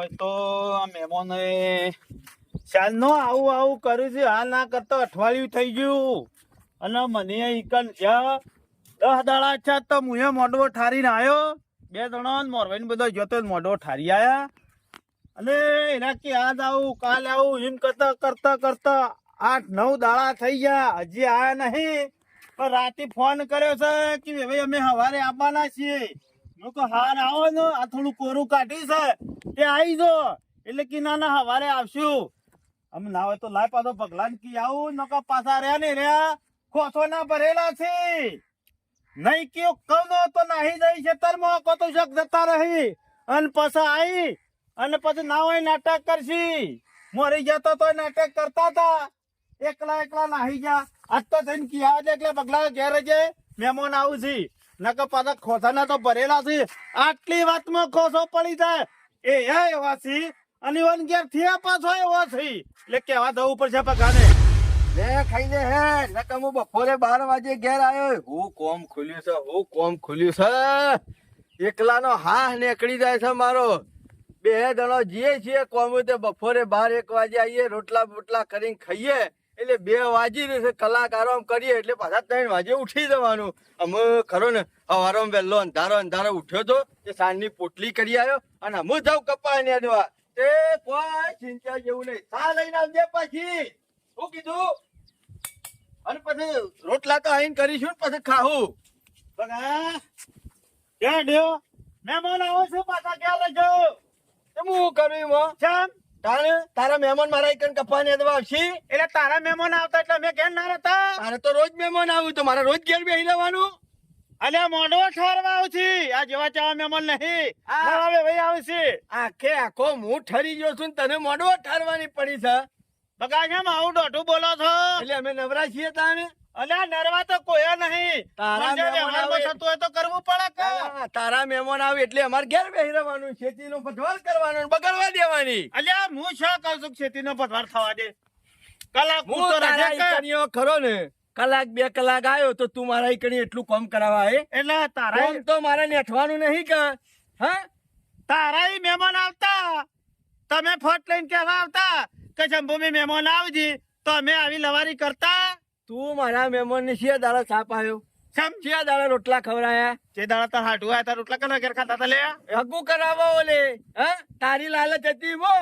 હોય તો આ ચાલ, નો આવું આવું કર્યું છે. હાલ ના કરતો અઠવાડિયું થઈ ગયું. અને મને ઈકન જ્યાં દસ દાડા છે તો મુએ મોઢો ઠારીને આવ્યો બે જણા મોરવાઈને બધો જોતો મોઢો ઠારી આવ્યા અને એના કે આજ આવું, કાલ આવું, એમ કરતા કરતા કરતા આઠ, નવ દાડા થઈ ગયા. હજી આવ્યા નહીં. પણ રાતે ફોન કર્યો છે કે ભાઈ અમે સવારે આવવાના છીએ. કહું હાર આવો ને, આ થોડું કોરું કાઢી છે. તે આવી જો. એટલે કે ના ના હવારે આવશું. આમ ના તો લાય પાછો પગલાન કી આવું નકા પાછા રહ્યા ને રહ્યા. ખોસો ભરેલા છે. નહીં કયો કહું તો નાહી જઈ ખેતરમાં કો તો શક જતા રહી. અને પાછા આવી અને પછી ના નાટક કરશી. મોરી જતો તો નાટક કરતા હતા. એકલા એકલા નાહી ગયા. આજ તો થઈને કિયા આવે એટલે પગલા ઘેર જે મહેમાન આવું છે. નકર પાછા ખોસાના તો ભરેલા છે. આટલી વાતમાં ખોસો પડી જાય. એ એવા છે અને વન ગેર થયા પાછો એવો છે. એટલે કેવા દઉં પડશે પગાને લે ખાઈને હે. નકર હું બપોરે બાર વાગે ઘેર આવ્યો હું કોમ ખુલ્યું છે, હું કોમ ખુલ્યું છે. એકલાનો હા નીકળી જાય છે મારો. બે જણો જીએ છીએ કોમ તે બપોરે બાર એક વાગે આવીએ, રોટલા બોટલા કરીને ખાઈએ. એટલે બે વાજી રહેશે કલાકારો આમ કરીએ એટલે પાછા ત્રણ વાગે ઉઠી જવાનું. અમે ખરો ને, સવારો વહેલો અંધારો અંધારો ઉઠ્યો તો, તે સાંજની પોટલી કરી આવ્યો અને અમે જાઉં કપા ને દેવા તે કોઈ ચિંતા જેવું નહીં. સા લઈને આવજે પછી. શું કીધું? અને પછી રોટલા તો આઈને કરીશું ને પછી ખાવું. ક્યાં ડ્યો મહેમાન આવો છું, પાછા ક્યાં લઈ જાઉં હું કરું એમાં? ચમ તારે મહેમાન મારા એકન કપા ને દેવા આવશે એટલે તારા મહેમાન આવતા એટલે મેં કેમ ના રહેતા. તારે તો રોજ મહેમાન આવ્યું તો મારે રોજ ઘેર બેહી લેવાનું અલ્યા મોઢો ઠારવા આવશે. આ જેવા ચાવા મહેમાન નહીં. નવા ભાઈ આવશે. આખે આખો હું ઠરી ગયો છું તને મોઢો ઠારવાની પડી છે. બગા કેમ આવું દોઢું બોલો છો? એટલે અમે નવરા છીએ તાને અલ્યા નરવા તો કોઈ નહીં. તારા મહેમાન આવે. થતું હોય તો કરવું પડે કે? તારા મહેમાન આવે એટલે અમારે ઘેર બેસી રહેવાનું ખેતીનો પટવાલ કરવાનો ને દેવાની. અલ્યા હું શું કહું છું ખેતીનો પથવાર થવા દે? કલાક હું પૂરતો રજા ખરો ને કલાક બે કલાક આવ્યો તો તું મારા કણી એટલું કામ કરાવવા હે? એટલે તારા કામ તો મારે નેઠવાનું નહીં કે હા? તારા મહેમાન આવતા. તમે ફટ લઈને કેવા આવતા કે જંબુ મહેમાન આવજી તો અમે આવી લવારી કરતા. તું મારા મહેમાન ને શિયા દાડા સાપ આવ્યો સમ શિયા દાડા રોટલા ખવડાયા? જે દાડા તાર હાટુ આયા તાર રોટલા કના ઘેર ખાતા તા લે? હગુ કરાવો ઓલે હા? તારી લાલચ હતી મો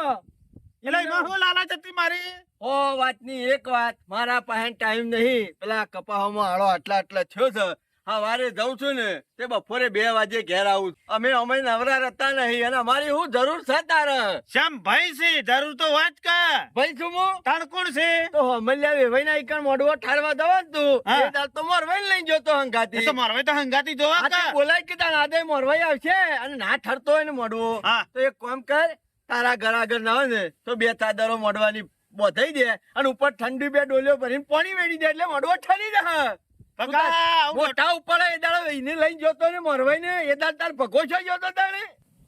એટલે એમાં હું લાલચ હતી મારી? ઓ વાતની એક વાત મારા પાસે ટાઈમ નહીં. પેલા કપાહોમાં આળો આટલા આટલા થયો છે. સવારે જાઉં છું ને તે બપોરે બે વાગે ઘેર આવું અમે અમે નવરા રહેતા નહીં અને અમારી હું જરૂર છે તારે? શ્યામ ભાઈ છે જરૂર તો વાત કર. ભાઈ છું હું? તાર કોણ છે? તો અમલ્યા વેવાઈ ના ઈકણ મોડવો ઠારવા દવા તું. એ દાળ તો મોરવાઈ લઈ જોતો હંગાતી તો મોરવાઈ તો હંગાતી જોવા આ બોલાય કે તાર આદે મોરવાઈ આવશે અને ના ઠરતો હોય ને મોડવો તો એક કામ કર તારા ઘર આગળ ના હોય ને તો બે ચાદરો મોડવાની બોધાઈ દે અને ઉપર ઠંડી બે ડોલીઓ ભરીને પાણી વેડી દે એટલે મોડવો ઠરી આવું મોટા. ઉપર એ દાડો એને લઈને જોતો ને મરવાઈ ને એ દાડ તાર ભગો છો જોતો તારે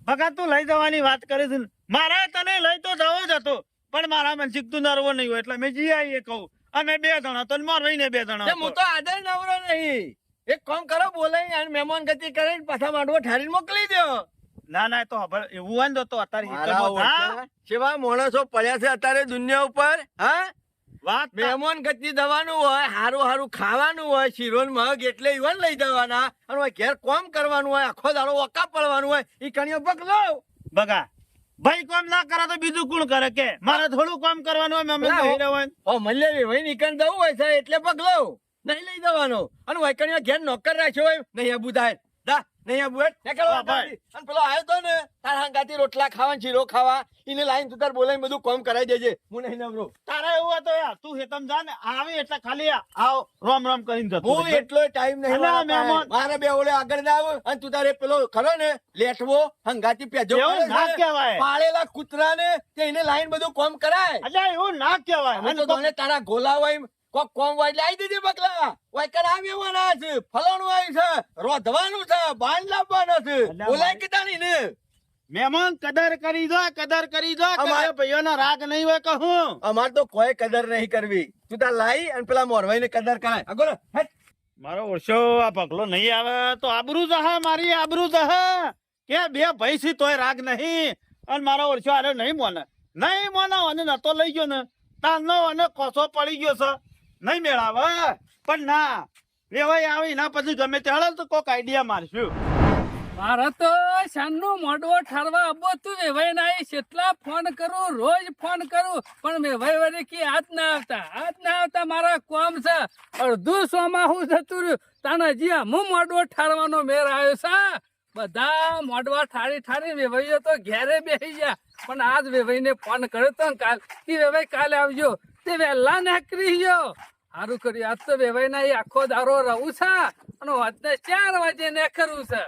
ભગા તું લઈ જવાની વાત કરે છે મારા તને લઈ તો જવો જ હતો પણ મારા મન શીખતું નરવો નહીં હોય એટલે મેં જી આવીએ કહું. અમે બે જણા તો મરવાઈ ને બે જણા હું તો આદર નવરો નહીં. એક કામ કરો બોલાય અને મહેમાન ગતિ કરીને પાછા માંડવો ઠારીને મોકલી દો. ના ના તો એવું હોય ને તો અત્યારે કેવા માણસો પડ્યા છે અત્યારે દુનિયા ઉપર હા? વાત મહેમાન ગતિ દવાનું હોય હારું હારું ખાવાનું હોય શીરો મગ એટલે ઈવન લઈ જવાના. અને ઘેર કોમ કરવાનું હોય આખો દાડો ઓકા પડવાનું હોય ઈ કણીઓ પકડો બગા ભાઈ કોમ ના કરે તો બીજું કોણ કરે કે? મારે થોડું કામ કરવાનું હોય મેં ના, કહી રહેવાનું. ઓ મલ્લે ભાઈ નીકળ દઉં હોય છે એટલે પકડો નહીં લઈ જવાનો. અને હોય ઘેર નોકર રાખ્યો હોય નહીં આબુ દા નહીં આબુ હેઠ નીકળો ભાઈ. અને પેલો આવ્યો તો ને તાર હંગાતી રોટલા ખાવા ને ખાવા એને લાઈન તું તાર બોલાઈને બધું કોમ કરાવી દેજે. હું નહીં નવરો. તારે એવું હોય યાર તું હેતમ જા ને આવી એટલે ખાલી આવ રોમ રોમ કરીને જતો હું એટલો ટાઈમ નહીં મારા બે ઓલે આગળ ના આવે અને તું તારે પેલો ખરો ને લેટવો હંગાતી પેજો ના કહેવાય. પાળેલા કૂતરા ને તેને લાઈન બધું કોમ કરાય. અલ્યા એવું ના કહેવાય. અમે તો તારા ગોલાવાય કોક કોમ વાય લઈ દેજે બકલા. હોય કર આવ્યા છે ફલાણું આવ્યું છે રોધવાનું છે બાંધ લાવવાના છે. બોલાય મારી- ને. મહેમાન કદર કરી દો કદર કરી દો અમાર- ભાઈઓનો રાગ નહીં હોય કહું અમાર તો કોઈ કદર નહીં કરવી. તું તાર લાઈ અને પેલા મોરવાઈ ને કદર કરાય. અગોર મારો વર્ષો આ પગલો નહીં આવે તો આબરૂ જહા મારી આબરૂ જહા કે બે ભાઈ છે તોય રાગ નહીં. અને મારો વર્ષો આરે નહીં મોને. નહીં મોને અને નતો લઈ ગયો ને. તારનો અને કોસો પડી ગયો છે. નહીં મેળાવે. પણ ના વેવાઈ આવી, ના પછી ગમે તે હળે તો કોક આઈડિયા મારશું. મારે તો શાનનું મોડવો ઠારવા અબો, તું વેવાય ના કેટલા ફોન કરું, રોજ ફોન કરું, પણ વેવાય વળી કે આજ ના આવતા. આજ ના આવતા મારા કોમ છે. અડધું સોમાં હું જતું રહ્યું. તાને હજી હું મોડવો ઠારવાનો મેર આવ્યો છે. બધા મોડવા ઠારી ઠારી વેવાઈઓ તો ઘેરે બેસી ગયા. પણ આજ વેવાઈને ફોન કર્યો તો કાલ. કે વેવાઈ કાલે આવજો. તે વહેલા નાકરી ગયો સારું કર્યું. આજ તો વેવાય ના આખો દારો રહું છે અને વાતને ચાર વાગે નીકળવું છે.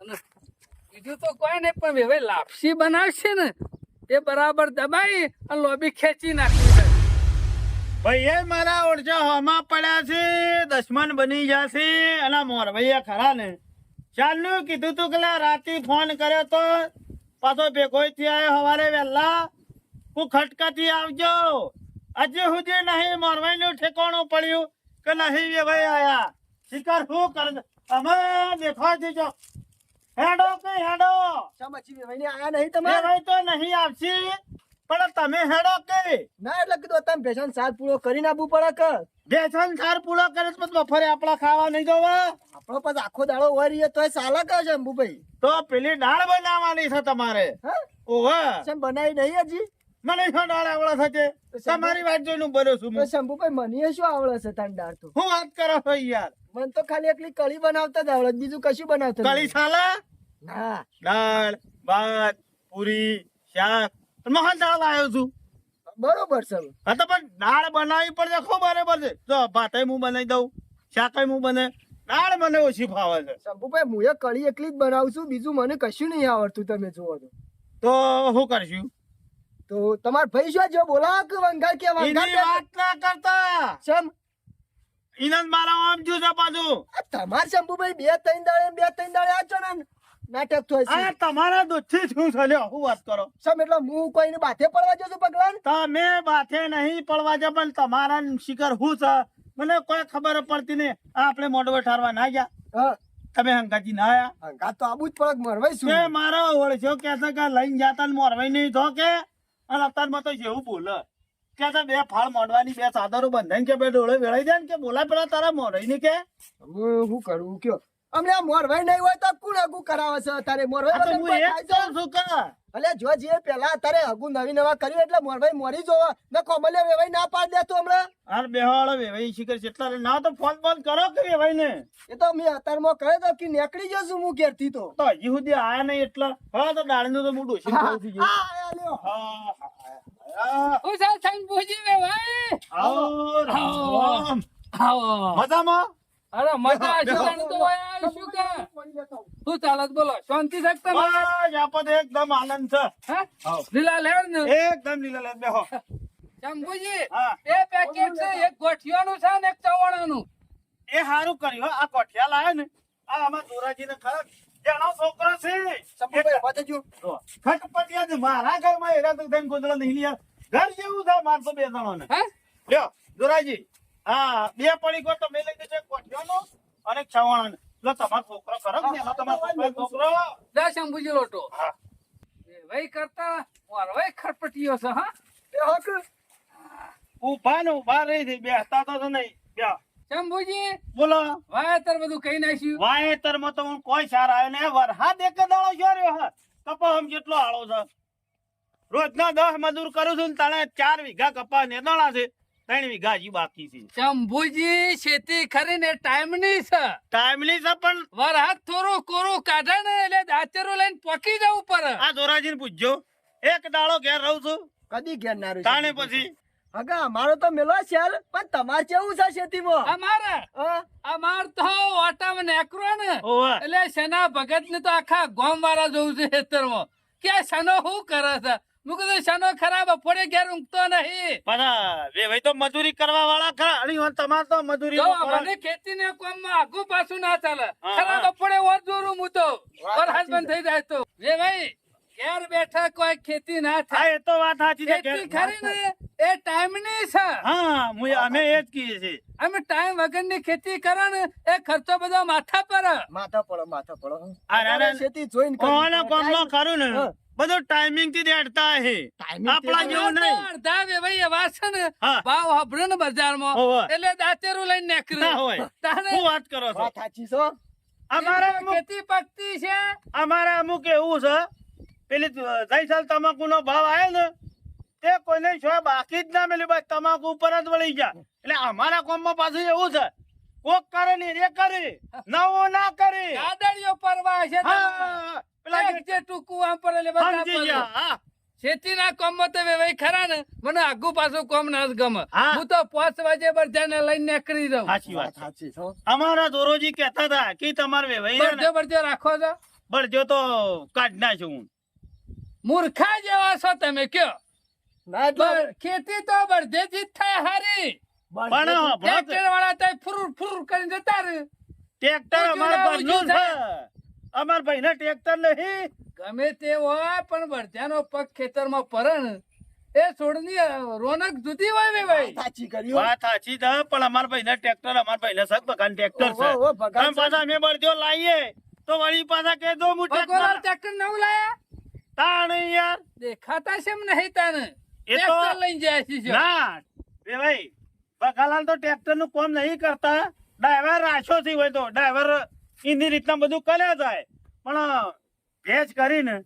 અને બીજું તો કોઈ નહીં, પણ વેવાય લાપસી બનાવશે ને, એ બરાબર દબાઈ અને લોબી ખેંચી નાખી છે. ભાઈ, એ મારા ઓળશા હોમાં પડ્યા છે, દશમન બની જશે, અને મોર ભૈયા ખરા ને. ચાલનું કીધું તું કે રાતે ફોન કર્યો તો પાછો ભેગોઈ થી આવ્યો સવારે વહેલા. હું ખટકાથી આવજો. હજી સુધી નહીં મોરભાઈ નું ઠેકાણું પડ્યું કે નહીં એ ભાઈ આયા. શિકાર શું કરે અમે દેખવા દીજો. હેડો કે હેડો? સમજી વેવાઈને આયા નહીં તમે? તમારે ભાઈ તો નહીં આવશી. પણ તમે હેડો કે? ના એટલે કીધું તમે ભેસન સાર પૂરો કરીને આપવું પડે કે? ભેસન સાર પૂરો કરે તો બફરે આપણા ખાવા નહીં જોવા. આપણો પછી આખો દાડો વરીએ તો સાલા ચાલે કે છે અંબુભાઈ. તો પેલી દાળ બનાવવાની છે તમારે. હા? ઓહો. બનાવી નહીં હજી? મને શું દાળ આવડે થશે તમારી વાત જોઈને બરો છું તો શંભુભાઈ મને શું આવડે છે તાન દાળ તો? હું વાત કરો છો યાર. મને તો ખાલી એકલી કઢી બનાવતા જ આવડે બીજું કશું બનાવતા કળી છાલા ના. દાળ ભાત પૂરી શાક. અને મહાન દાળ લાવ્યો છું. બરોબર છે હા તો પણ દાળ બનાવી પડશે ખૂબ બરાબર છે. જો ભાતે હું બનાવી દઉં શાકે હું બને. દાળ મને ઓછી ફાવે છે. શંભુભાઈ હું એ કળી એકલી જ બનાવું છું બીજું મને કશું નહીં આવડતું તમે જુઓ તો. તો શું કરશું? તો તમાર ભાઈ શું જો બોલા કે વંગાર કે એની કે વાત ના કરતા. સમ ઇનન મારા આમ જો છે પાછું. તમાર શંભુભાઈ બે ત્રણ દાડે બે ત્રણ દાડે આ છો ને નાટક થાય આ તમારા દૂધથી શું છે? હું વાત કરો. સમ એટલે હું કોઈને બાથે પડવા છું પગલાન તમે બાથે નહીં પડવા છે પણ તમારા શિકાર હું છે? મને કોઈ ખબર પડતી નહીં. આ આપણે મોઢો ઠારવા ના ગયા. હા. તમે હંકાજી ના આયા. હંગા તો આબુ જ પડક મરવાઈ શું? મારો ઓળખ્યો કે છે કે લઈને જાતા મોરવાઈ નહીં તો કે? અને અત્યારમાં તો જેવું બોલે. કે છે બે ફાળ મોડવાની, બે ચાદરો બંધાઈને કે બે ડોળે વેળાઈ જાય ને કે બોલા પેલા તારા મોરવાઈ ની કે હું કરું કયો? અમને મોરવાઈ નહીં હોય તો કોણ હગુ કરાવે છે? તારે આ મોરવાઈ તો હું અલે જો જે પેલા તારે હગુ નવી નવા કર્યું એટલે મોરભાઈ મોરી જોવા. ને કોમલે વેવાઈ ના પાડ દેતો હમણાં? હાર બેહાડો વેવાઈ શીખર કેટલા રે ના તો ફોન ફોન કરો કે વેવાઈ ને એ તો મેં અત્યારમાં કહ્યો તો કે નીકળી જશું છું હું ઘેરથી તો. તો હજી સુધી આયા નહીં એટલા? હા તો દાળનું તો હું છે હા. હા, હા, હા. હું ચાલ થઈને પૂછી વેવાઈ. આવો, રામ. આવો. મજામાં? અરે મજા આવશે તો યાર શું કે? શું ચાલત બોલો શાંતિ છે કે તમે બસ આપો એકદમ આનંદ છે. હા? લીલા લેણ ને? એકદમ લીલા લેત બેહો. શંભુજી હા. બે પેકેટ છે એક ગોઠિયાનું છે ને એક ચવાણાનું. એ સારું કર્યું આ કોઠિયા લાયા ને આ આમાં ધોરાજીને ખરા જેનો છોકરો છે. શંભુભાઈ જો, ખટપટિયા છે. મારા ઘરમાં એરા તો થઈને ગોદડા નહીં લ્યા ઘર જેવું છે મારતો બે જણાને. હે? લ્યો દોરાજી હા બે પડીકો તો મેં લઈ એક કોઠિયાનો અને છવાણાનો. લો તમારો છોકરો કરો ને તમારો છોકરો. છોકરો. જા શંભુજી લોટો. હા. વેવાઈ કરતા વારવાઈ ખટપટીયો છે હા? એ હક. ઊભા ને ઊભા રહી છે બેસતા તો નહીં. બે શંભુજી બોલો. વાયતર બધું કઈ નાખ્યું? વાયેતરમાં તો હું કોઈ સાર આવ્યો ને વરસાદ એક જ દાડો જો રહ્યો હા કપા આમ જેટલો આળો છે. રોજના દસ મજૂર કરું છું ને તાણે ચાર વીઘા કપા ને દાણા છે. ત્રણ વીઘા હજી બાકી છે. શંભુજી ખેતી કરીને ટાઈમની છે. ટાઈમલી છે પણ વરસાદ થોડું કોરો કાઢે ને એટલે દાંતેરું લઈને પકી જવું પડે. આ ધોરાજીને પૂછજો. એક દાડો ઘેર રહું છું. કદી ઘેર ના રહું તાણે પછી. અગા અમારો તો મેલો છે પણ તમારે કેવું છે ખેતીમાં? અમારે? અમાર તો ઓટામાં નેકરો ને. એટલે સેના ભગત ને તો આખા ગામ વાળા જોવું છે ખેતરમાં. કે સનો શું કરે છે? હું કીધું સનો ખરાબ પડે ઘેર ઊંઘતો નહીં. પણ વે ભાઈ તો મજૂરી કરવા વાળા ખરા. અણી વાત તમારે તો મજૂરી જો નું કરો. મને ખેતી ને કોમમાં આગુ પાછું ના ચાલે. ખરાબ પડે ઓર જોરું હું તો. ઓર હસબન્ડ થઈ જાય તો. ભાઈ ઘેર બેઠા કોઈ ખેતી ના થાય. એ તો વાત સાચી છે ખેતી ખરી ને એ ટાઈમની છે. હા હું અમે એ જ કહીએ છીએ. અમે ટાઈમ વગરની ખેતી કરો ને એ ખર્ચો બધો માથા પર. માથા પડો માથા પડો. આ. ખેતી જોઈને કોણ કોમ નો ખરું ને. બધું ટાઈમિંગથી દેડતા હે. આપણા જેવું નહીં. અડધા વેવાઈ એવા છે ને ભાવ હાંભળે ને બજારમાં એટલે દાંતેરું લઈને ના હોય. તારે શું વાત કરો છો? વાત સાચી છો? અમારા અમુક ખેતી પકતી છે. અમારા અમુક એવું છે. પેલી સાલ તમાકુ નો ભાવ આવ્યો ને તે કોઈને છો બાકી જ ના મેલી બસ તમાકુ ઉપર જ વળી ગયા. એટલે અમારા કોમમાં પાછું એવું છે. કોક કરે ને એ કરે નવો ના કરે. ગાદડીઓ પરવા છે પેલા જે ટૂંકું આમ પર બધા ખરા ને મને આગુ પાછું કોમ ના ગમે. હું. તો પાંચ વાગે બધાને લઈને નીકળી જાઉં સાચી વાત. સાચી અમારા દોરોજી કહેતા હતા કે તમારે વેવાઈ બળજો રાખો છો. બળજો તો કાઢ ના હું. મૂર્ખા જેવા છો તમે કયો? ખેતી તો બરજે જ થાય હારી. પણ ટ્રેક્ટર વાળા તો ફુરુર ફુરુર કરીને જતા રહે. ટ્રેક્ટર અમારા ઘરનું ઉજળા. છે. અમાર ભાઈને ટ્રેક્ટર નહીં. ગમે તે હોય પણ બળદ્યાનો પગ ખેતરમાં પરણ. ને એ છોડની રોનક જુદી હોય ને ભાઈ? સાચી કર્યું વાત સાચી છે પણ અમાર ભાઈને ટ્રેક્ટર અમાર ભાઈને સગ બગાન ટ્રેક્ટર છે. બગાન પાછા અમે બળજો લાઈએ તો વળી પાછા કે દો હું ટ્રેક્ટર ટ્રેક્ટર નવું લાયા? તાણ યાર દેખાતા છે એમ નહીં તાને એ તો લઈ જાય છે ના બે ભાઈ બકાલાલ તો ટ્રેક્ટરનું કામ નહીં કરતા. ડ્રાઈવર રાખ્યો થી હોય તો. ડ્રાઈવર એની રીતના બધું કર્યા જાય. પણ ભેજ કરીને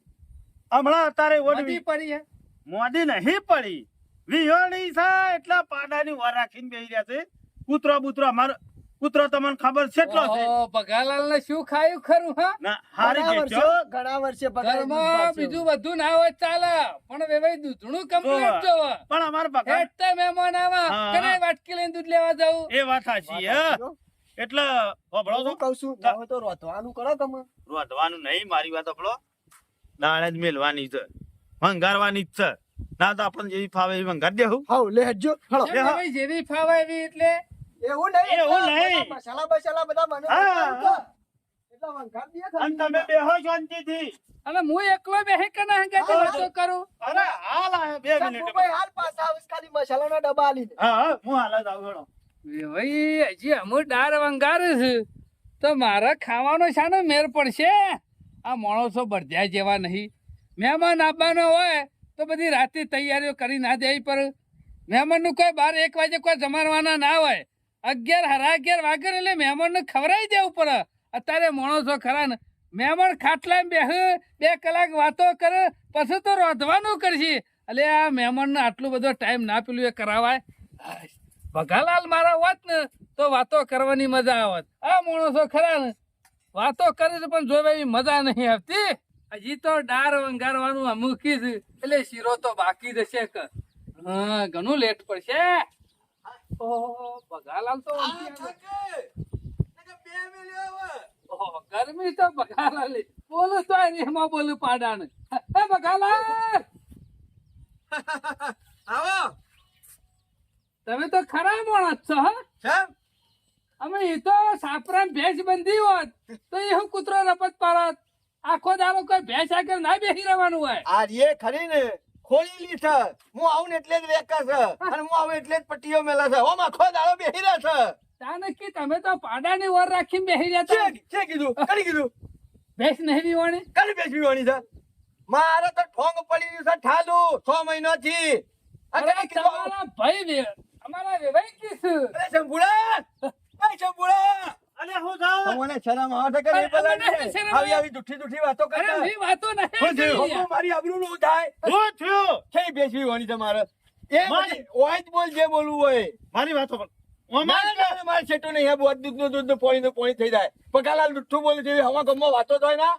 હમણાં અત્યારે ઓડવી પડી મોદી નહીં પડી. વિહોણી છે એટલા પાડાની વાર રાખીને બેસી રહ્યા છે. કૂતરો બૂતરો અમારો કૂતરો તમને ખબર છે એટલો છે. ભગાલાલ ને શું ખાયું ખરું હા? ના હારી બેઠો ઘણા વર્ષે ઘરમાં બીજું બધું ના હોય ચાલે. પણ વેવાઈ દૂધણું કમ્પ્લીટ જો. પણ અમારે બકા હેઠતા મહેમાન આવા. કને વાટકી લઈને દૂધ લેવા જાવ એ વાત સાચી હે? એટલે હોભળો છો? હું કહું છું? હવે તો રોતવાનું કરો તમે. રોધવાનું નહીં મારી વાત આપણો દાણે જ મેલવાની છે. વંગારવાની જ છે. ના તો આપણને જેવી ફાવે એવી વંગાર દેવું હાઉ લે હજો હળો. જેવી ફાવે એવી એટલે એવું નહીં એવું નહીં. મસાલા બસાલા બધા મને. એટલે દે અને તમે બેહો શાંતિથી અને હું એકલો બેહી કે ના કે. વાતો કરું અરે હાલ આ બે મિનિટ ભાઈ હાલ પાછા આવે છે ખાલી મસાલાના ડબ્બા આલીને. હા હા હું હાલ જ આવું હેડો. ભાઈ હજી અમુક ડાર વંગાર છે તો મારા ખાવાનો શાનો મેર પડશે આ માણસો બળદ્યા જેવા નહીં મહેમાન આવવાનો હોય તો બધી રાતે તૈયારીઓ કરી ના દેવી પર મહેમાનનું કોઈ બાર એક વાગે કોઈ જમાડવાના ના હોય અગિયાર હરા, અગિયાર વાગે એટલે મહેમાનને ખવડાવી દેવું પડે. અત્યારે માણસો ખરા ને, મહેમાન ખાટલા બેહ, બે કલાક વાતો કરે, પછી તો રોધવાનું કરશે. એટલે આ મહેમાનને આટલો બધો ટાઈમ ના પેલું એ કરાવાય. ભગાલાલ મારા હોત ને, તો વાતો કરવાની મજા આવત. આ માણસો ખરા ને, વાતો કરે છે પણ જોવે એવી મજા નહીં આવતી. હજી તો ડાર વંગારવાનું અમુકી છે, એટલે શીરો તો બાકી જશે હા, ઘણું લેટ પડશે. ઓહો ભગાલાલ તો ઓહો, ગરમી તો ભગાલાલ બોલું તો એમાં બોલું પાડાને. હે ભગાલાલ આવો. તમે તો ખરા માણસ છો હા. અમે એ તો સાપરામ ભેંસ બંધી હોત તો એ હું કૂતરો રપત પાડત. આખો દાડો કોઈ ભેંસ આગળ ના બેસી રહેવાનું હોય. આ રે ખરી ને. ખોલેલી છે. હું આવું એટલે જ વેકા છે. અને હું આવું એટલે જ પટ્ટીઓ મેલા છે. ઓમાં ખો દાડો બેહી રહ્યા છે. તા નક્કી તમે તો પાડાની ઓર રાખીને બેસી રહ્યા છે છે કીધું કરી કીધું. ભેંસ નહીં વિવાણી કરી બેસી વાની છે. મારે તો ઠોંગ પડી ગયું છે ઠાલુ. છ મહિનાથી થી. અરે? તમારા ભાઈ અમારા વેવાઈ કીધું અરે શંભુડા એ શંભુડા અરે હું જાઉં. તમને શરમ આવે છે કે નહીં અરે, પેલા મને ને? શરમ આવી આવી જુઠ્ઠી જુઠ્ઠી વાતો અરે વાતો નહીં શું થયું? હવે મારી આબરૂ નું થાય શું થયું છે બેસવી વાની તમારે? એ મારી- બધી ઓય બોલ જે બોલવું હોય. મારી વાતો પણ ના, ઓમાં ના, ના, મારે છેટું નહીં. હે બોધ દૂધનું દૂધનું પોણીનું પોણી થઈ જાય. પગાલાલ દુઠ્ઠું બોલે છે હવા ગમમાં વાતો થાય ના?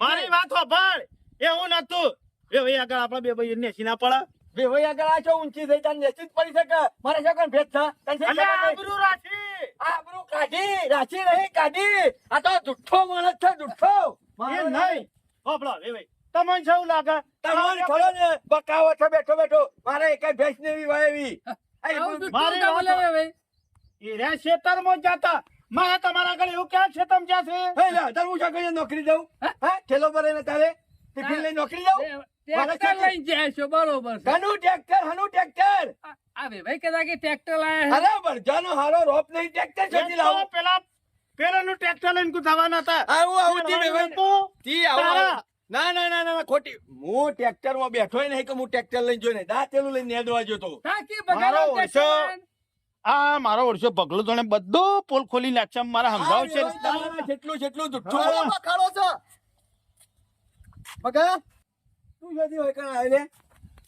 મારી વાત હોભળ એવું નતું એ ભાઈ આગળ આપડે બે ભાઈ નેસી ના પડે. બે ભાઈ આગળ આ છો ઊંચી થઈ તને નેસી જ પડી શકે. મારે શું કોણ ભેદ છે તને? આબરૂ રાખી. આબરૂ કાઢી રાચી નહીં કાઢી. આ તો જુઠ્ઠો માણસ છે જુઠ્ઠો. એ નહીં. હોભળો એ ભાઈ. તમને શું લાગે તમારે ખરો ને બકાવો છો બેઠો બેઠો. મારે એકાઈ ભેંસ ને એવી વાય એવી આ આવું બધું- મારી તો બોલે વાતો- એ રહ્યા ખેતરમાં જ જતા. મારે તમારા આગળ એવું ક્યાં ખેતરમાં જ્યાં છે? હે લે, તાર હું શાકરીએ નોકરી જાઉં. હા. ઠેલો ભરે ને તારે. ટિફિન લઈને નોકરી જાઉં? ટ્રેક્ટર લઈને જાય છો બરોબર ઘણું ટ્રેક્ટર હનું ટ્રેક્ટર. આ- આ ભાઈ કદા કે ટ્રેક્ટર લાયા અરે ભરજાનો હારો રોપ નહીં ટ્રેક્ટર છોડી લાવો. પેલા પેલાનું ટ્રેક્ટર લઈને કૂદાવાના હતા. આવું આવું તી વેવાઈ તો તી આવું ના ના ના ના ખોટી. હું ટ્રેક્ટરમાં બેઠો નહીં કે હું ટ્રેક્ટર લઈને જોઈને દાંતેલું લઈને નેદવા જતો તો. મારો બગાડો ઓછો. આ મારો વર્ષો પગલો તો બધો પોલ ખોલી નાખશે મારા સમજાવશે સમજાવ છે. જેટલું જેટલું. જુઠ્ઠું ખાડો છો. પગા તું જતી હોય કાં આયલે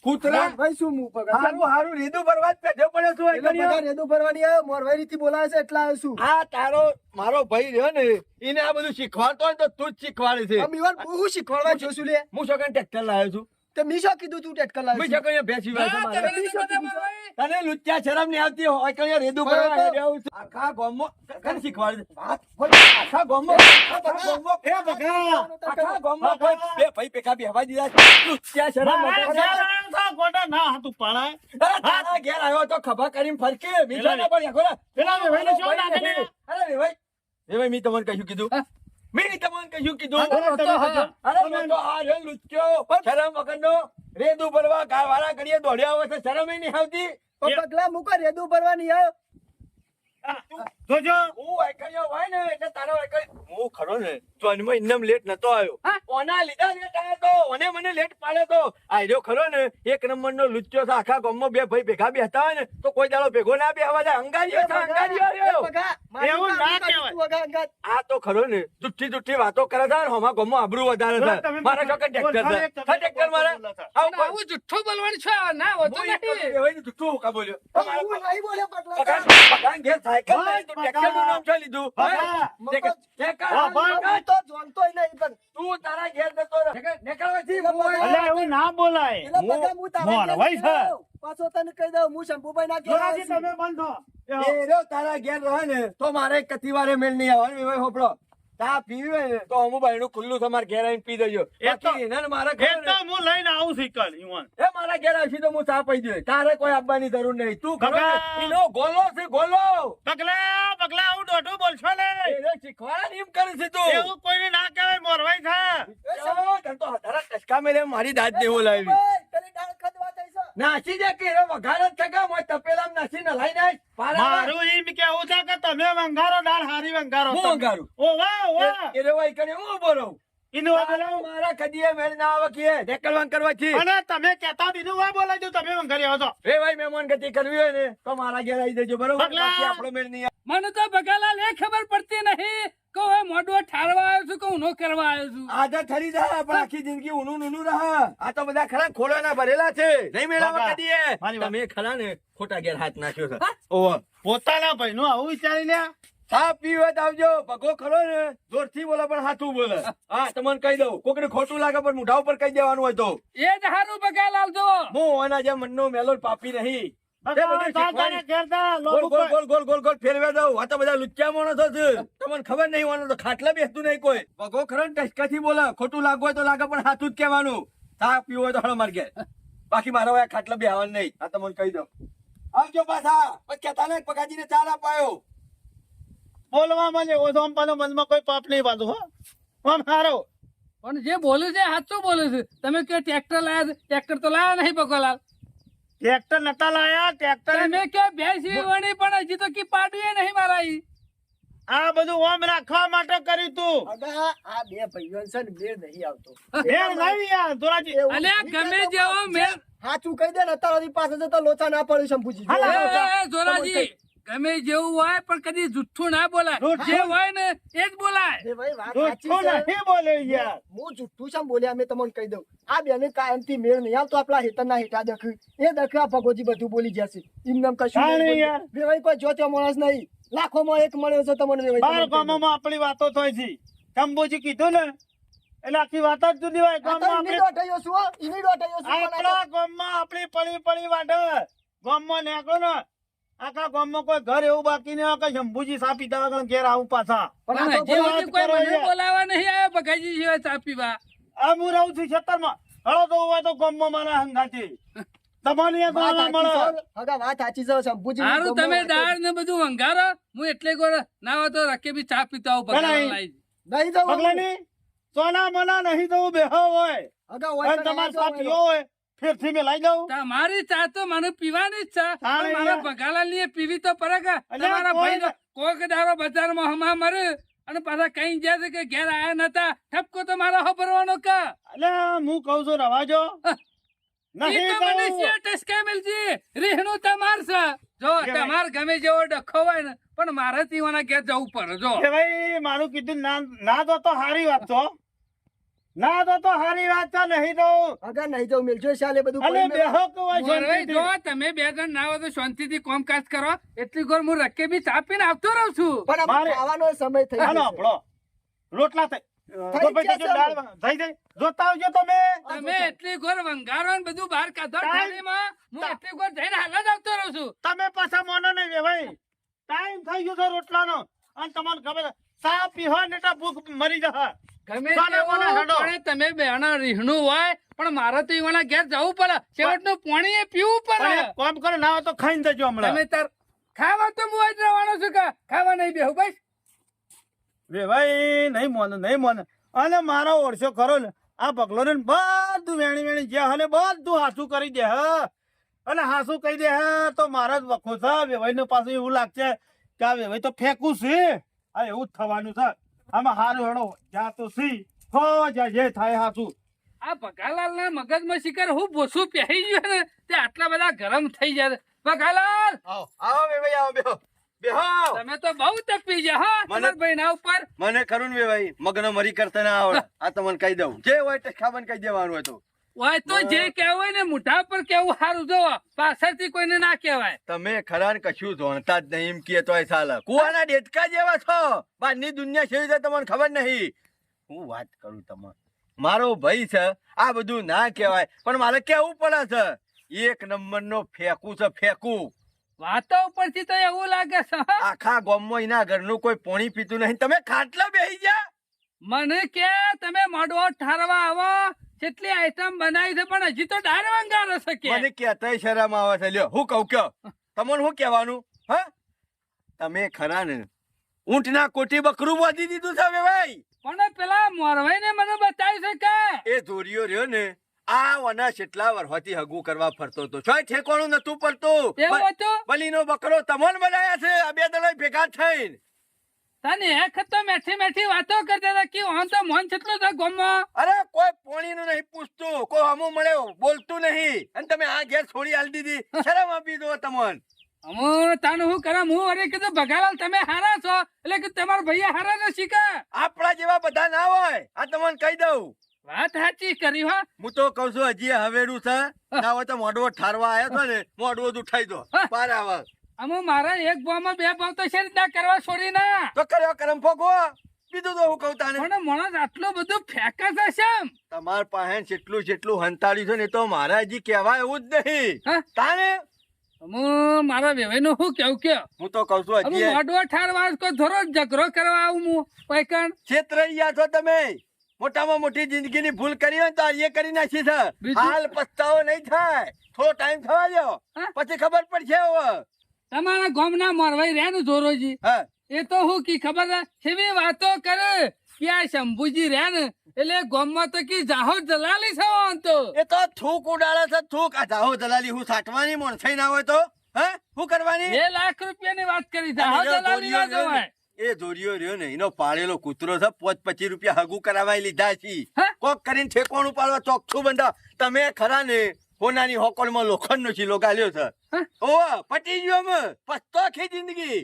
કૂતરા? ભાઈ શું હું હારું હારું રેદુ ભરવા જ પેઠો પડ્યો છું એટલે એકણીઓ. રેદુ ભરવાની આવે મોરવાઈ રીતિ બોલાવે છે એટલે આવ્યો છું આ તારો મારો ભાઈ રહ્યો ને એને આ બધું શીખવાડતો હોય તો તું જ શીખવાડે છે. આ બહુ શીખવાડવા જો લે. હું છોકરાને ટ્રેક્ટર લાવ્યો છું. તે મીશો કીધું તું ટેટ કલા મીશો? છોકરીને ભેંસી વાય છે હા, મારે. તમે તો બધા બરોબર. તને લુચ્ચા શરમ નહીં આવતી હોય કે રેદુ છું. આખા ગોમો કન શીખવાડ? આખા ગોમો આખા ગામમાં એ બકરા આખા ગોમો બે ભાઈ પેકા બી હવા દીધા લુચ્ચા શરમ મારા ઘેર આવ્યો તો ગોટા ના હતું પાળાય અરે તારા ઘેર આવ્યો તો ખભા કરીને ફરકે બીજા ને પણ ને. પેલા વેવાઈને શું નાખે ને? અરે વેવાઈ વેવાઈ મેં તમને કહ્યું કીધું. મેં તમને કહ્યું કીધું. તો. અરે તો આ રહ્યો લુચ્ચો શરમ વગરનો રેદુ ભરવા ગાવાળા કરીએ દોડ્યા આવે છે શરમ નહીં આવતી. પગલા મૂકો રેદુ ભરવાની આવે જોજો હું વાયકણિયો હોય ને એટલે તારો વાયકણ હું ખરો ને જન્મ ઇન્નમ લેટ નતો આવ્યો હા? લીધા લેટ આવ્યો તો ઓને મને લેટ પાડ્યો તો આયરો ખરો ને એક નંબર નો લુચ્ચો છે આખા ગામમાં બે ભાઈ ભેગા બેહતા હોય ને તો કોઈ દાડો ભેગો ના બેહવા જાય અંગારીઓ છે અંગારીઓ રહ્યો. પગા, મારી એવું ના કહેવાય. તું વગા અંગાત. આ તો ખરો ને જુઠ્ઠી જુઠ્ઠી વાતો કરે છે ને હમા ગામમાં આબરૂ વધારે છે મારા છોકરા ટ્રેક્ટર છે ટ્રેક્ટર મારે છો. આવું પણ જુઠ્ઠું બોલવાનું છે ના હોતું નથી જુઠ્ઠું કા બોલ્યો બોલ્યો પગલા. ઘેર નામ છે લીધું. તો જોનતોય નહીં પણ તું તારા ઘેર જતો હું. ના બોલાય. પાછો તને કહી દઉં હું શંભુભાઈ ના ઘેર. તમે બંધો એ રહ્યો તારા ઘેર રહે ને તો મારે કતિવારે મેળ નહીં આવવાનું હોપડો ચા પીવે ને તો અમુ બાયણું ખુલ્લું તમારે ઘેર આવીને પી દેજો. એ તો- બાકી એને મારે તો હું લઈને આવું શીખલ ઈવન. એ મારા ઘેર આવશે તો હું ચા પી દઉં તારે કોઈ આપવાની જરૂર નહીં. તું ખરો ગોલો છે ગોલો! પગલા પગલા હું ડોટું બોલશો ને? એને શીખવાડા ને એમ કરે છે તું. એવું કોઈને ના કહેવાય મોરવાઈ થા. એ તો હજારા ટચકા મેલે મારી દાદ દેવો લાવી. તારી દાળ ખદવા છે. નાસી જે કેરો વઘાર જ થકા મોય તપેલામાં નાસી ને લઈ નાખ મારું એમ કેવું છે કે તમે વંગારો દાળ હારી વંગારો હું વંગારું? ઓ વાહ વાહ એ રે વાય કને હું બોલો ઇનો બોલો મારા કદીએ મેળ ના આવે કે ઢેકલવાન કરવાથી. અને તમે કહેતા બીનું વા બોલાજો તમે વંગારી આવો છો એ ભાઈ મહેમાન ગતિ કરવી હોય ને તો મારા ઘેર આવી દેજો બરોબર? બાકી આપણો મેળ નહીં. મને તો બગાલાલ એ ખબર પડતી નહીં. કે હવે મોઢો ઠારવા આવ્યો છું કે ઉનો કરવા આવ્યો છું? આદત ઠરી જાય પણ આખી જિંદગી ઉનું નુનું રહે. આ તો બધા ખરા ખોડાના ભરેલા છે. નહીં મેળાવા. કદીએ તમે ખરા ને ખોટા ગેર હાથ નાખ્યો છે? ઓહો. પોતાના ભાઈનું આવું વિચારી હા ચા પીવે આવજો. પગો ખરો ને જોરથી બોલે પણ હાથું બોલે. હા તમને કહી દઉં કોકને ખોટું લાગે પણ મુઢા ઉપર કહી દેવાનું હોય તો. એ જ હારું બગાલાલ જો હું એના જેમ મનનો મેલો પાપી નહીં. એ બધું શીખવાડી- ઘેરતા ગોલ ગોલ ગોલ ગોલ ગોલ ગોલ ફેરવે દઉં આ તો બધા લુચ્ચા માણસો છે. તમને ખબર નહીં હોવાનું તો ખાટલા બેસતું નહીં કોઈ. પગો ખરો ટચકાથી બોલે. ખોટું લાગવું હોય તો લાગે પણ હાથું જ કહેવાનું. ચા પીવું હોય તો હળો માર ઘેર બાકી મારા ખાટલા બેહવાનું નહીં. આ તમને કહી દઉં આવજો પાછા. કેતા કહેતા ને પગાજીને ચા ના પાયો. બોલવામાં જે ઓછો પાછો મનમાં કોઈ પાપ નહીં પાછું હો. આમ સારો પણ જે બોલ્યું છે સાચું બોલ્યું છે. તમે કે ટ્રેક્ટર લાયા છે? ટ્રેક્ટર તો લાયા નહીં બગલાલ ટ્રેક્ટર નતા લાયા ટ્રેક્ટર તમે કે ભેંસી વણી પણ હજી તો કી પાડવી નહીં મારા ઈ. આ બધું ઓમ રાખવા માટે કર્યું તું. અગા, આ બે ભાઈઓ છે ને મેળ નહીં આવતો. મેળ નહીં આ દોરાજી અલે ગમે જેવો મેળ- સાચું કહી દે ને અત્યારે પાસે જતા લોચા ના પડ્યું શંભુજી જોરાજી ગમે જેવું હોય પણ કદી જુઠ્ઠું ના બોલાય. જે હોય ને એ જ બોલાય. એ ભાઈ વાત જૂઠું સાચી છે. નહીં બોલે યાર. હું જુઠ્ઠું છે બોલ્યા મેં તમને કહી દઉં. આ બેને કાયમથી મેળ નહીં આવતો આપણા હેતરના હેઠા દખ એ દખ આ ભગોજી બધું બોલી જશે. એમને કશું યાર. વેવાઈ કોઈ જોતો માણસ નહીં. લાખોમાં એક મળ્યો છે તમને વેવાઈ બાર આપણી વાતો થાય છે. કંબોજી કીધું ને એટલે આખી વાત જ જુદી હોય. ગામમાં આપણે દોઢાઈઓ છું ઈની દોઢાઈઓ છું આપણા ગામમાં આપણી પડી પડી વાડે ગામમાં નેકળો ને આખા ગામમાં કોઈ ઘર એવું બાકી નહીં કે શંભુજી સા પીતા વગર ઘેર આવું પાછા. પણ કોઈ. બોલાવા નહીં આવે બગાજી સિવાય ચા પીવા આ હું રહું છું ખેતરમાં. હળો તો હોય તો ગામમાં મારા હંગાથી. તમારી વાત સાચી છે. છે શંભુજી તમે દાળ ને બધું વંગારો. હું એટલે ગોળ ના હોય તો રકે બી ચા પીતા આવું ના, બગાડવા નહીં. જવું. સોના મના નહીં તો બેહો હોય. તમારે સા પીવો હોય ફેરથી મે લઈ દઉં? તમારી ચા તો મને પીવાની જ છે. પણ મારા યાર. ભગાલા ની પીવી તો પડે કે? તમારા ભાઈ કોક દારો બજારમાં હમા મરે અને પાછા કઈ ગયા છે કે ઘેર આયા નતા. ઠપકો તો મારા હબરવાનો કા? અલે હું કહું છું રવાજો નહીં તો મને કહું. છે રહેણો તમાર છે. જો તમાર ગમે જેવો ડખો હોય ને પણ મારે તીવાના ઘેર જવું પડે જો. ભાઈ મારું કીધું ના ના તો તો સારી વાત તો ના તો તો હારી વાત છે નહીં તો. અગર નહીં તો મિલજો શાલે બધું અને. બેહો કે હોય જો તમે બે જણ ના હોય તો શાંતિથી કામકાજ કરો. એટલી ગોર હું રકે બી ચા પીને આવતો રહું છું. પણ આમ મારે- ખાવાનો સમય થઈ ગયો આપણો રોટલા થઈ તો પછી ગયા જો છે દાળ થઈ જાય. જોતા આવજો તમે. તમે એટલી ઘર વંગારો ને બધું બહાર કાઢો ટાઈમ- હું એટલી ઘર જઈને હાલ જ આવતો રહું છું. તમે પાછા મોનો નહીં રે ભાઈ. ટાઈમ થઈ ગયો છે રોટલાનો. અને તમને ખબર ચા પીવા ને તો ભૂખ મરી જશે. ગમે. પણ તમે બેના રીહણું હોય પણ મારે તો ઈવાના ઘેર જવું પડે. છેવટનું પાણી એ પીવું પડે. કોમ કરો ના હોય તો ખાઈને જજો હમણાં. તમે તાર ખાવા તો હું જ રહેવાનો છું કે ખાવા નહીં બેહું બસ. રે ભાઈ નહીં મોને નહીં મોને. અને મારો ઓરસો ખરો ને આ પગલો ને બધું વેણી વેણી જે હલે બધું હાસું કરી દે હ. અને હાસું કહી દે હ તો મારા જ વખો છે વેવાઈ ને પાછું એવું લાગશે કે આ વેવાઈ તો ફેંકું છે. આ એવું જ થવાનું છે આમાં હારું હેડો જા તો સી. હો જ્યાં જે થાય હાસું આ ભગાલાલ ના મગજમાં શિકાર હું બોસું પહેરી ગયું ને તે આટલા બધા ગરમ થઈ જાય. ભગાલાલ આવો આવો બે ભાઈ આવો બેહો. બેહો. તમે તો બહુ તપી જા હા મને- તમારા ભાઈ ના ઉપર. મને ખરું ને બે ભાઈ મગનો મરી કરતા ના આવડે. આ તમને કહી દઉં. જે હોય તે ખાવાનું કહી દેવાનું હતું હોય તો જે કહેવું ને મોઢા પર કેવું સારું જોવો પાછળથી કોઈને ના કહેવાય. તમે ખરા કશું જોણતા જ નહીં એમ કે તોય ચાલે કુવાના ડેટકા જેવા છો. બહારની દુનિયા છે છે તમને ખબર નહીં. હું વાત કરું તમને. મારો ભાઈ છે આ બધું ના કહેવાય પણ મારે કેવું પડે છે. એક નંબર નો ફેંકું છે ફેંકું. વાતો ઉપરથી તો એવું લાગે છે. આખા ગામમાં એના ઘરનું કોઈ પોણી પીતું નહીં. તમે ખાટલા બેહી જા મને કે તમે મોડવો ઠારવા આવો. કેટલી આઈટમ બનાવી છે પણ હજી તો ડાર વંગારો છે કે. મને કહેતાય શરમ આવે છે? લ્યો હું કહું કયો? તમને હું કહેવાનું? હ? તમે ખરા ને. ઊંટના કોટી બકરું બાંધી દીધું છે ભાઈ. પણ પેલા મોરવાઈને મને બતાવી છે કે? એ ધોરીઓ રહ્યો ને આ વના કેટલા વર્ષોથી હગુ કરવા ફરતો હતો. છોય ઠેકોણું નતું પડતું. બલીનો બકરો તમોન બનાયા છે આ બે દલાઈ ભેગા થઈને. તને એક તો મેઠી મેઠી વાતો કરતા હતા કે હું તો મોન કેટલું છે ગોમમાં? અરે કોઈ પોણીનું નહીં પૂછતું કોઈ હમું મળે બોલતું નહીં. અને તમે આ ઘેર છોડી આલી દીધી. શરમ આપી દો તમોન. હું તાનું હું કરમ? હું અરે કીધું ભગાલાલ તમે હારા છો. એટલે કે તમારા ભૈયા હારા ને શીખા આપણા જેવા બધા ના હોય. આ તમને કહી દઉં. વાત સાચી કરી હો. હું તો કઉ છું હજી હવેરું છે. ના હોય તો મોડવો ઠારવા આવ્યો છો ને. મોડવો જ ઉઠાઈ દો. પાર આવે. અમે મારા એક ભાવમાં બે ભાવ તો છે કરવા છોડી ના. તો કર્યો કરમ ફોગો. બીજું તો હું કહું તાને. પણ માણસ આટલો બધો ફેંકા છે શેમ? તમાર પાસે જેટલું જેટલું હંતાડ્યું છે ને તો મારા હજી કહેવાય એવું જ નહીં. તાને? હું મારા વેવાઈ નું શું કેવું કે? હું તો કઉ છું હજી મોઢું ઠારવા કોઈ ધરો ઝઘડો કરવા આવું હું પૈકણ. છેતરૈયા છો તમે. મોટામાં મોટી જિંદગીની ભૂલ કરી હોય ને તો એ કરી નાખી છે? હાલ પસ્તાવો નહીં થાય. થોડો ટાઈમ થવા દો? પછી ખબર પડશે હવે. તમારા ગામના મોરવાઈ રહ્યા ને ધોરોજી? એ તો હું કી ખબર એવી વાતો કરે કે આ શંભુજી રહ્યા ને એટલે ગામમાં તો કી જાહો દલાલી છે આમ તો. એ તો થૂક ઉડાડે છે થૂક. આ જાહો દલાલી હું સાટવાની મોણસાઈ ના હોય તો? હે? શું કરવાની? બે લાખ રૂપિયાની વાત કરી જાહો દલાલી ના જવાય. એ ધોરીઓ રહ્યો ને એનો પાળેલો કૂતરો છે પોચ પચીસ રૂપિયા હગુ કરાવાય લીધા છે. હા? કોક કરીને ઠેકોણું પાડવા ચોખ્ખું બંધા. તમે ખરા ને હોનાની હોકળમાં લોખંડનો ચીલો ગાલ્યો છે? ઓવા પટી ગયો અમે. પસ્તો આખી જિંદગી.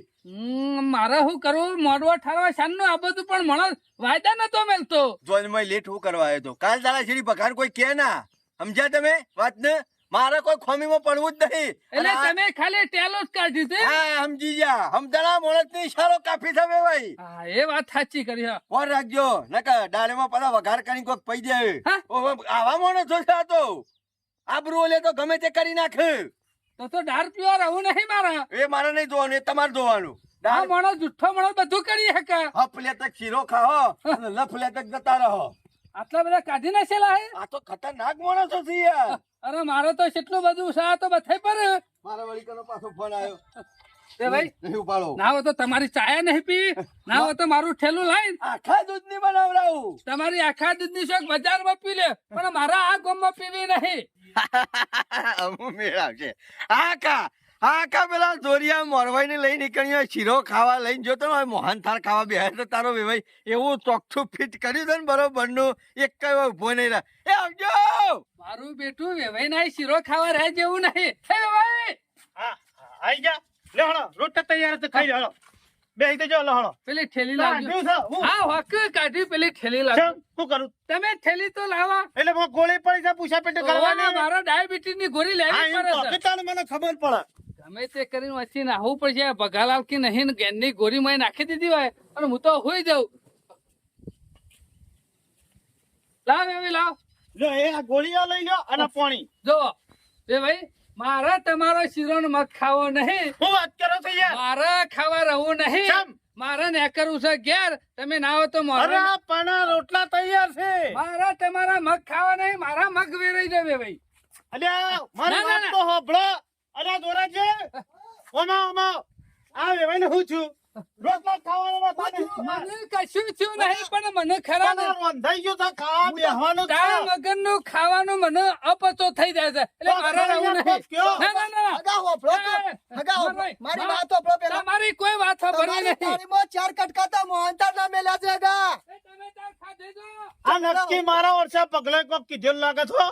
મારે શું કરવું? મોડવા ઠારવા શાનનું આ બધું પણ મને વાયદા નતો મેલતો. જોનમાં લેટ હું કરવા આવ્યો તો કાલ દાડા છેડી પગાર કોઈ કે ના? સમજ્યા તમે? વાત ને મારે કોઈ ખોમીમાં પડવું જ નહીં. એટલે તમે ખાલી ટેલો જ કાઢ્યું છે. હા સમજી જા સમજણા મોણસની ઇશારો કાફી બે ભાઈ હા એ વાત સાચી કરી ઓર રાખજો. નકર ડાળેમાં પેલા વઘાર કરીને કોક પઈ દે આવા માણસો આ તો. આબરૂ ઓલે તો ગમે તે કરી નાખ. તો તો ડાર પીવા રહું નહીં મારા. એ મારે નહીં જોવાનું એ તમારે જોવાનું. આ ડાળ માણસ જુઠ્ઠો માણસ બધું કરી હકે હપ લે તક ખીરો ખાઓ અને લફ લે તક જતા રહો. આટલા બધા કાઢી નાખેલા હે? આ તો ખતરનાક માણસો છે યાર. અરે મારે તો કેટલું બધું સા તો બથાઈ પર. મારા વળી કનો પાછો ફોન આવ્યો. એ ભાઈ નહીં ઉપાડો. ના હોય તો તમારી ચાયા નહીં પી ના હોય તો મારું ઠેલું લાઈન આખા દૂધની બનાવડાવું. તમારી આખા દૂધની શોખ બજારમાં પી લે પણ મારા આ ગામમાં પીવી નહીં. અમુ મેળાવશે હા કા હા કા પેલા જોરિયા મોરવાઈ ને લઈ નીકળ્યો શીરો ખાવા લઈને જોતો ને મોહન થાળ ખાવા બેહે તો તારો વેવાઈ એવું ચોખ્ઠું ફિટ કર્યું છે ને બરોબરનું એક કઈ ઊભો નહીં રહે. એ આવજો! મારું બેટું વેવાઈ ના શીરો ખાવા રહે જેવું નહીં. હે વેવાઈ! હા આઈ જા. લે હળો રોટ તૈયાર છે ખાઈ હળો બેહી તો જો હળો પેલી ઠેલી લાવજો હા. હક કાઢી પેલી ઠેલી લાવજો શું કરું? તમે ઠેલી તો લાવા. એટલે મને ગોળી પડી છે પૂછા પેટે કરવાની મારો ડાયાબિટીસની ગોળી લેવી પડે કે મને ખબર પડે. ગમે તે કરીને વચ્ચે નાહવું પડશે ભગાલાલ કે નહીં ગેન ગેનની ગોળી માં નાખી દીધી હોય અને હું તો હોઈ જાઉં. લાવ એવી લાવ. જો એ ગોળીઓ લઈ લો અને પાણી. જો એ ભાઈ મારે તમારો શીરો મત મગ ખાવો નહીં. હું વાત કરો છો યાર? મારે ખાવા રહું નહીં. મારે ને કરવું છે ઘેર. તમે ના આવો તો મારા પણ રોટલા તૈયાર છે. મારા તમારા મગ ખાવા નહીં. મારા મગ વેરાઈ જવે ભાઈ. અલ્યા મારા ના, ના, વાત તો હોભળો. અરે દોરા છે ઓમા ઓમા. આ વેવાઈને હું છું? રોટલા ખાવાના મને કશું થયું નહીં પણ મને ખરા પણ આ રંધાઈ ખાવા બેહવાનું છે. મગનનું ખાવાનું મને અપચો થઈ જાય છે એટલે મારે રહવું નહીં. ના ના ના વાત પેલા. કોઈ વાત ચાર કટકાતા મોહનતા ના મેલા છે. આ નક્કી મારા વર્ષે પગલે કોક કીધેલું લાગે છો?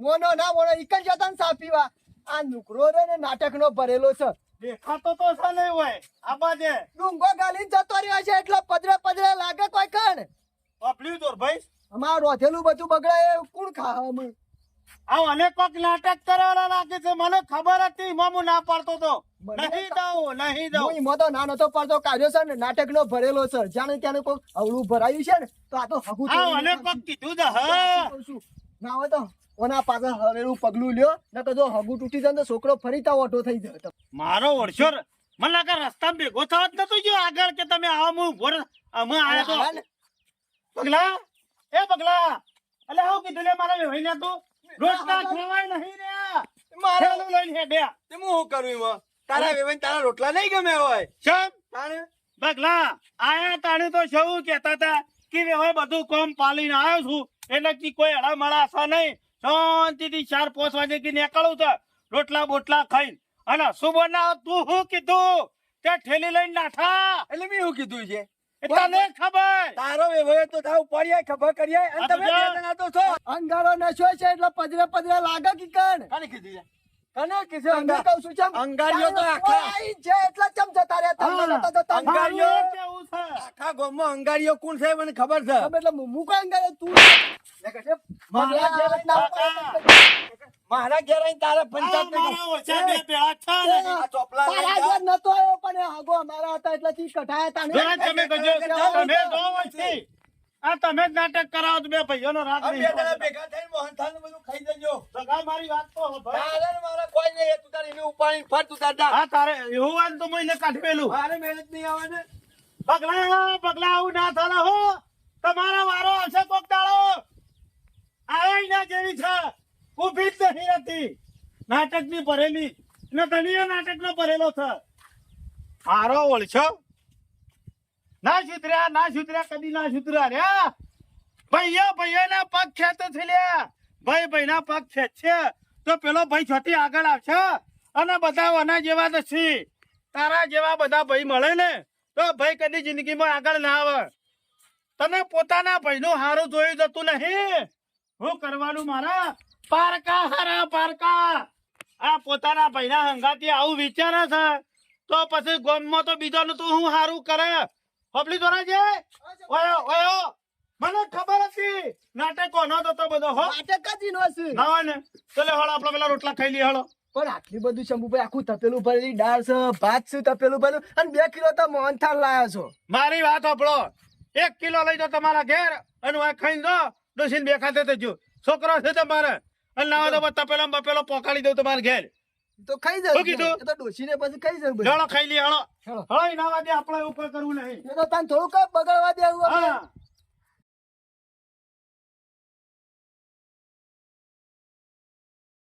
મોનો ના મોનો કઈ જતા ને સા આ નુકરો રે ને નાટક નો ભરેલો છે. દેખાતો તો છે નહીં હોય. આબા દે ડુંગો ગાલી જતો રહ્યો છે એટલો પદરે પદરે લાગે કોઈ કણ. બાપલ્યું તો ભાઈ. અમારું રોધેલું બધું બગડે એ કોણ ખા અમે આવ અને કોક નાટક કરવાના લાગે છે. મને ખબર હતી મામુ ના પાડતો તો. નહીં દઉં નહીં હું દઉં ઈમો તો ના નતો પડતો કાઢ્યો છે ને નાટક નો ભરેલો છે. જાણે ત્યાં કોક અવળું ભરાયું છે ને તો આ તો હગું આવ અને કોક કીધું હા. ના હોય તો ઓના પાછળ હવેલું પગલું લ્યો ને તો જો હગું તૂટી જાય ને તો છોકરો ફરી તા ઓટો થઈ જાય. મારો વર્ષો મને લાગે રસ્તા ભેગો થવા જ નતો જો આગળ કે તમે આવો હું ભોર અમે આયા તો પગલા? એ પગલા! અલે હું કીધું લે મારા વેવાઈને તું. રોટલા ખવાય નહીં રે. મારે થેલું લઈને બે. તે હું શું કરું એમાં? તારા વેવન તારા રોટલા નહીં ગમે હોય? ચમ તાણે? પગલા આયા તાણે તો શું કહેતા હતા કે વેવાઈ બધું કોમ પાલીને આવ્યો છું. કી કોઈ હળામળા આશા નહીં. શાંતિથી ચાર પાંચ વાગે કી નીકળું છે રોટલા બોટલા ખાઈ અને શું બનાવ તું શું કીધું? તે ઠેલી લઈને નાઠા. એટલે મેં શું કીધું છે? તને ખબર? તારો વેવાઈ તો થાવ પડ્યા ખબર કરીએ. અને તમે બે જણા તો છો. અંગારો નશો છે એટલે પદરે પદરે લાગે કે કણ? કાને કીધું છે? કને કીધું અંગા કહું છું ચમ અંગારીઓ તો આખા- આઈ છે એટલે ચમ જતા રહ્યા તમને હા. નતા અંગારીઓ. કેવું છે? આખા ગામમાં અંગારીઓ કોણ છે મને ખબર છે. એટલે હું કઈ અંગારો તું મારા ઘેર ના મારા ઘેર આવીને તારા પંચાયત મારા ઓછા બે ભેળા છે આ ચોપલા તારા ઘેર નતો આવ્યો પણ હગો અમારા હતા એટલે થી કઢાયા તા ને. તમે કહેજો, તમે દો વર્ષથી. આ તમે જ નાટક કરાવો તો બે ભાઈઓ નો રાત બે જણા ભેગા થઈને મોહનથાળનું બધું ખાઈ જજો સગા મારી વાત તો. તારે ને કોઈ નહીં. તું તારે એને ઉપાડીને ફર તું તાર હા તારે એવું ને તો હું કાઢવેલું. મારે મહેનત નહીં આવે ને પગલા પગલા આવું ના થાલે હો. તમારા વારો આવશે કોક દાડો. આવે ના જેવી છે. ઊભી જ નથી રહેતી. નાટકની ભરેલી. ને તને નાટક નો ભરેલો છે. મારો ઓળછો ના સુધર્યા ના સુધર્યા, કદી ના સુધર્યા રે. ભાઈઓ ભાઈઓ ના પગ ખેતો છે લ્યા ભાઈ ભાઈ ના પગ ખેંચશે તો પેલો ભાઈ છોટી આગળ આવશે અને બધા વના જેવા તો છે. તારા જેવા બધા ભાઈ મળે ને, તો ભાઈ કદી જિંદગીમાં આગળ ના આવે. તને પોતાના ભાઈનું હારું જોયું જતું નહીં. શું કરવાનું મારા? પારકા હારા, પારકા. આ પોતાના ભાઈના હંગાથી આવું વિચારે છે. તો પછી ગોમમાં તો બીજાનું તું હું હારું કરે? હોપલી જે? ઓયો ઓયો. મને ખબર હતી. નાટક કોનો તો બધો હો. નાટક જ ઈનો છે. ના ને. ચલે હળ આપણે પેલા રોટલા ખાઈ લઈએ હળો. પણ આટલી બધું શંભુભાઈ આખું તપેલું ભરેલી દાળ છે ભાત છે તપેલું ભરેલું. અને બે કિલો તો મોહનથાળ લાયા છો. મારી વાત સાંભળો. એક કિલો લઈ દો તમારા ઘેર અને હું ખાઈ દો ડોસીને બે ખાતે થજો છોકરો છે તમારે. અને લાવો તો તપેલો ને બપેલો પોકાડી દઉં તમારા ઘેર. તો ખાઈ જાવ કીધું? તો ડોસીને પછી ખાઈ જાય બધું. હળો ખાઈ લે હળો હેળો. એના વાદે આપણે ઉપર કરવું નહીં તો તને થોડું કઈ બગાડવા દેવું અમે. હા